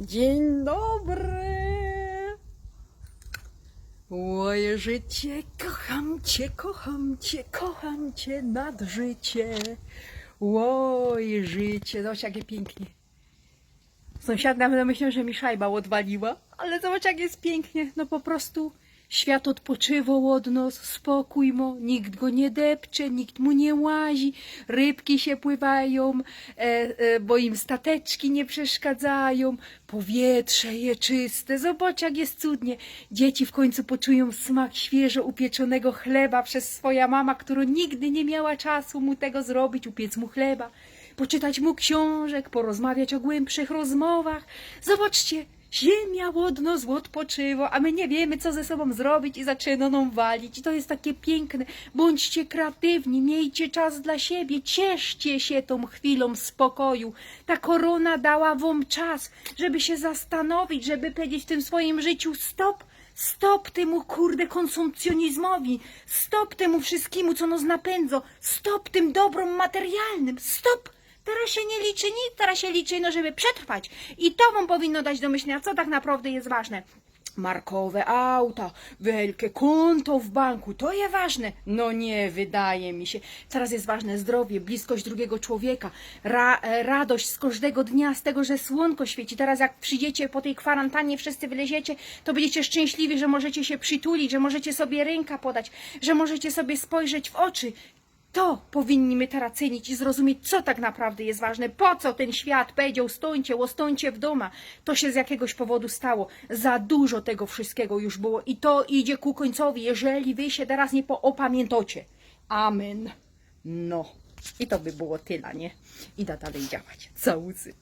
Dzień dobry. Moje życie, kocham cię, kocham cię, kocham cię nad życie. Oj, życie, zobacz jakie pięknie. Sąsiad nawet myślał, że mi szajba odwaliła, ale zobacz jak jest pięknie. No po prostu świat odpoczywał od nas, spokój mo, nikt go nie depcze, nikt mu nie łazi, rybki się pływają, e, e, bo im stateczki nie przeszkadzają, powietrze je czyste, zobacz jak jest cudnie. Dzieci w końcu poczują smak świeżo upieczonego chleba przez swoja mama, która nigdy nie miała czasu mu tego zrobić, upiec mu chleba poczytać mu książek, porozmawiać o głębszych rozmowach. Zobaczcie, ziemia łodno złot poczywa, a my nie wiemy, co ze sobą zrobić i zaczyna nam walić. I to jest takie piękne. Bądźcie kreatywni, miejcie czas dla siebie, cieszcie się tą chwilą spokoju. Ta korona dała wam czas, żeby się zastanowić, żeby powiedzieć w tym swoim życiu stop, Stop temu kurde konsumpcjonizmowi, stop temu wszystkiemu, co nas napędza, stop tym dobrom materialnym, stop! Teraz się nie liczy nic, teraz się liczy, no żeby przetrwać. I to wam powinno dać do myślenia, co tak naprawdę jest ważne. Markowe auta, wielkie konto w banku, to jest ważne. No nie, wydaje mi się. Teraz jest ważne zdrowie, bliskość drugiego człowieka, ra, e, radość z każdego dnia, z tego, że słonko świeci. Teraz jak przyjdziecie po tej kwarantannie, wszyscy wyleziecie, to będziecie szczęśliwi, że możecie się przytulić, że możecie sobie ręka podać, że możecie sobie spojrzeć w oczy. To powinniśmy teraz cenić i zrozumieć, co tak naprawdę jest ważne. Po co ten świat powiedział, stońcie, łostońcie w doma. To się z jakiegoś powodu stało. Za dużo tego wszystkiego już było i to idzie ku końcowi, jeżeli wy się teraz nie poopamiętacie. Amen. No. I to by było tyle, nie? Idę dalej działać. Całusy.